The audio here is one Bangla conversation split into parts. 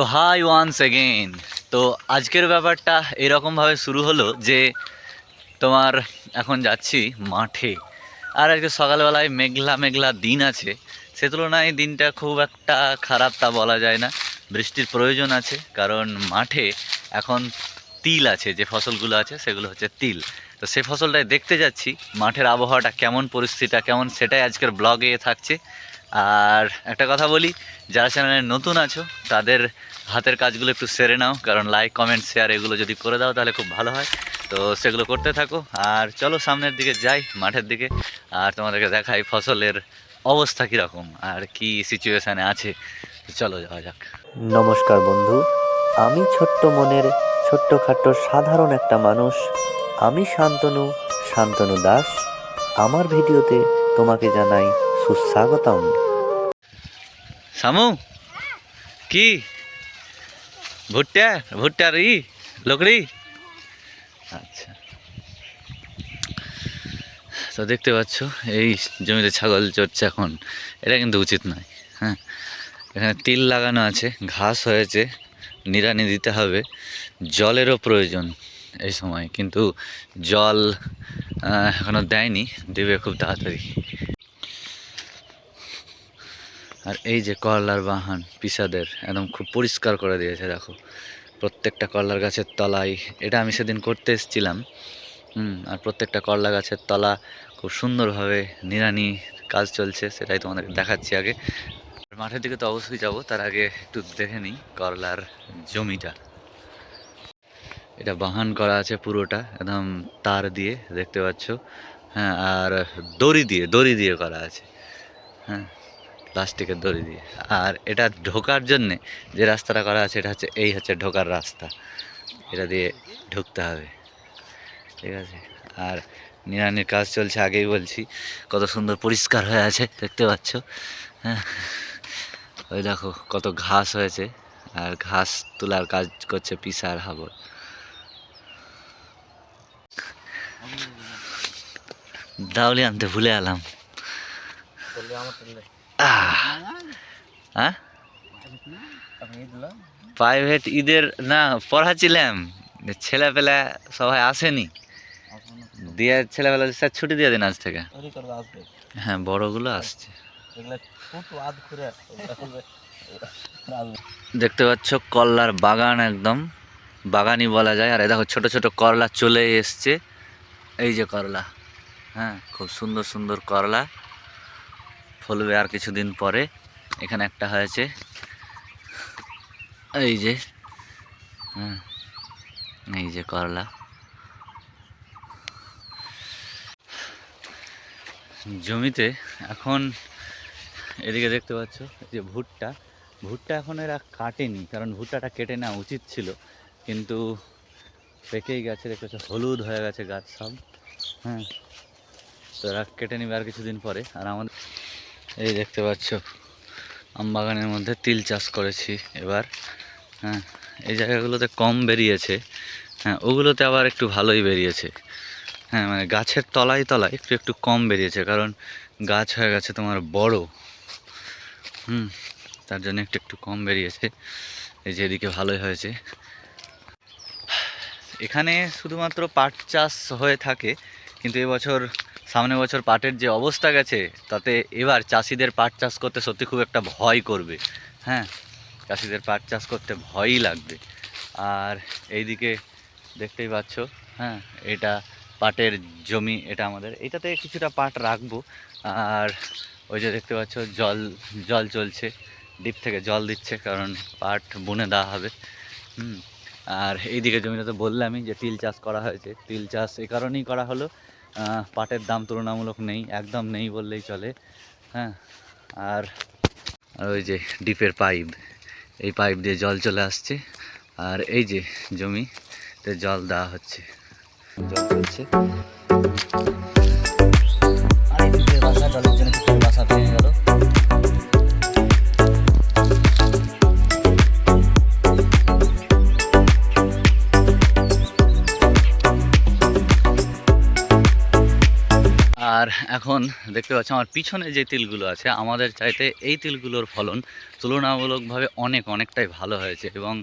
তো হাই ওয়ান্স এগেইন তো আজকের ব্যাপারটা এরকমভাবে শুরু হলো যে তোমার এখন যাচ্ছি মাঠে। আর আজকে সকালবেলায় মেঘলা মেঘলা দিন আছে। সে তুলনায় দিনটা খুব একটা খারাপ তা বলা যায় না। বৃষ্টির প্রয়োজন আছে, কারণ মাঠে এখন তিল আছে, যে ফসলগুলো আছে সেগুলো হচ্ছে তিল। তো সে ফসলটাই দেখতে যাচ্ছি, মাঠের আবহাওয়াটা কেমন পরিস্থিতিটা কেমন সেটাই আজকের ব্লগে থাকছে। আর একটা কথা বলি, যারা চ্যানেলে নতুন আছো, তাদের হাতের কাজগুলো একটু সেরে নাও কারণ লাইক কমেন্ট শেয়ার এগুলো যদি করে দাও তাহলে খুব ভালো হয়। তো সেগুলো করতে থাকো। আর চলো সামনের দিকে যাই মাঠের দিকে। আর তোমাদেরকে দেখাই ফসলের অবস্থা কীরকম আর কি সিচুয়েশানে আছে। চলো যাওয়া যাক। নমস্কার বন্ধু আমি ছোট্ট মনের ছোট্টখাট্ট সাধারণ একটা মানুষ। আমি শান্তনু শান্তনু দাস। আমার ভিডিওতে তোমাকে জানাই সুস্বাগতম। সামু কি? ভুট্টা ভুট্টার ই লোকড়ি। আচ্ছা। তো দেখতে পাচ্ছ এই জমিতে ছাগল চড়ছে এখন। এটা কিন্তু উচিত নয় হ্যাঁ। এখানে তিল লাগানো আছে ঘাস হয়েছে নিড়ানি দিতে হবে। জলেরও প্রয়োজন এই সময় কিন্তু জল আহ, এখনও দেয়নি দেবে খুব তাড়াতাড়ি। আর এই যে করলার বাহান পিসাদের, একদম খুব পরিষ্কার করে দিয়েছে, দেখো। প্রত্যেকটা করলার গাছের তলায়, এটা আমি সেদিন করতে এসেছিলাম, হুম, আর প্রত্যেকটা করলা গাছের তলা খুব সুন্দরভাবে নিড়ানি কাজ চলছে, সেটাই তোমাদেরকে দেখাচ্ছি আগে। মাঠের দিকে তো অবশ্যই যাব, তার আগে একটু দেখে নিই করলার জমিটা। এটা বাহান করা আছে পুরোটা, একদম তার দিয়ে, দেখতে পাচ্ছ হ্যাঁ আর দড়ি দিয়ে দড়ি দিয়ে করা আছে হ্যাঁ। প্লাস্টিকের দড়ি দিয়ে। আর এটা ঢোকার জন্যে যে রাস্তাটা করা আছে, এটা হচ্ছে, এই হচ্ছে ঢোকার রাস্তা। এটা দিয়ে ঢুকতে হবে। ঠিক আছে? আর নিরানির কাজ চলছে, আগেই বলছি, কত সুন্দর পরিষ্কার হয়ে আছে, দেখতে পাচ্ছ? হ্যাঁ। ওই দেখো, কত ঘাস হয়েছে, আর ঘাস তোলার কাজ করছে পিসার হাবর দাউলি আনতে ভুলে এলাম। হ্যাঁ? প্রাইভেট ঈদের, না, পড়াচ্ছিলাম। ছেলেপেলা সবাই আসেনি। দিয়ে ছেলেবেলা স্যার ছুটি দিয়ে দিন আজ থেকে। হ্যাঁ বড়গুলো আসছে। দেখতে পাচ্ছ করলার বাগান একদম। বাগানই বলা যায়। আর দেখো, ছোট ছোট করলা চলে এসছে। এই যে করলা। হ্যাঁ খুব সুন্দর সুন্দর করলা। ফলবে আর কিছুদিন পরে এখানে একটা হয়েছে। এই যে হ্যাঁ এই যে করলা। জমিতে এখন এদিকে দেখতে পাচ্ছ যে ভুট্টা। ভুট্টা এখন এরা কাটেনি, কারণ ভুট্টাটা কেটে নেওয়া উচিত ছিল। কিন্তু পেকেই গেছে, দেখতে হলুদ হয়ে গেছে গাছ সব। হ্যাঁ তো এরা কেটে নিবে আর কিছুদিন পরে। আর আমাদের এই দেখতে পাচ্ছ, আম বাগানের মধ্যে তিল চাষ করেছি এবার হ্যাঁ এই জায়গাগুলোতে কম বেরিয়েছে হ্যাঁ ওগুলোতে আবার একটু ভালোই বেরিয়েছে হ্যাঁ মানে গাছের তলায় তলায় একটু একটু কম বেরিয়েছে, কারণ গাছ হয়ে গেছে তোমার বড়, হুম, তার জন্য একটু একটু কম বেরিয়েছে, এই যে এদিকে ভালোই হয়েছে। এখানে শুধুমাত্র পাট চাষ হয়ে থাকে, কিন্তু এবছর সামনে বছর পাটের যে অবস্থা গেছে, তাতে এবার চাষিদের পাট চাষ করতে সত্যি খুব একটা ভয় করবে। হ্যাঁ চাষিদের পাট চাষ করতে ভয়ই লাগবে। আর এইদিকে দেখতেই পাচ্ছ হ্যাঁ এটা পাটের জমি, এটা আমাদের। এটাতে কিছুটা পাট রাখব। আর ওই যে দেখতে পাচ্ছ, জল জল চলছে, ডিপ থেকে জল দিচ্ছে, কারণ পাট বুনে দেওয়া হবে। হুম, আর এইদিকে জমিটা তো বললামই যে তিল চাষ করা হয়েছে। তিল চাষ এই কারণেই করা হলো। পাটের দাম তুলনামূলক নেই, একদম নেই বললেই চলে। হ্যাঁ আর ওই যে ডিপের পাইপ, এই পাইপ দিয়ে জল চলে আসছে, আর এই যে জমিতে জল দেওয়া হচ্ছে। জল চলছে। আর এখন দেখতে পাচ্ছ আমার পিছনে যে তিলগুলো আছে, আমাদের চাইতে এই তিলগুলোর ফলন তুলনামূলকভাবে অনেক অনেকটাই ভালো হয়েছে এবং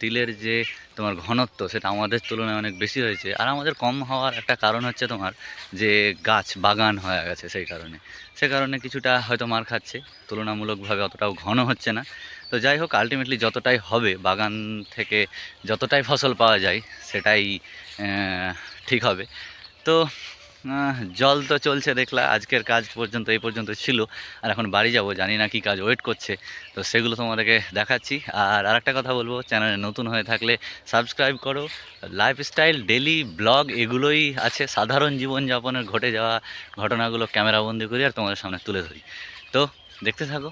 তিলের যে তোমার ঘনত্ব সেটা আমাদের তুলনায় অনেক বেশি হয়েছে। আর আমাদের কম হওয়ার একটা কারণ হচ্ছে তোমার যে গাছ বাগান হয়ে গেছে সেই কারণে। সে কারণে কিছুটা হয়তো মার খাচ্ছে, তুলনামূলকভাবে অতটাও ঘন হচ্ছে না। তো যাই হোক আলটিমেটলি যতটাই হবে, বাগান থেকে যতটাই ফসল পাওয়া যায়, সেটাই ঠিক হবে। তো জল তো চলছে, দেখলা আজকের কাজ পর্যন্ত, এই পর্যন্ত ছিল। আর এখন বাড়ি যাব, জানি না কি কাজ ওয়েট করছে। তো সেগুলো তোমাদেরকে দেখাচ্ছি। আর আরেকটা কথা বলব চ্যানেলে নতুন হয়ে থাকলে সাবস্ক্রাইব করো। লাইফস্টাইল ডেলি ব্লগ এগুলোই আছে, সাধারণ জীবনযাপনের ঘটে যাওয়া ঘটনাগুলো ক্যামেরাবন্দি করি আর তোমাদের সামনে তুলে ধরি। তো দেখতে থাকো।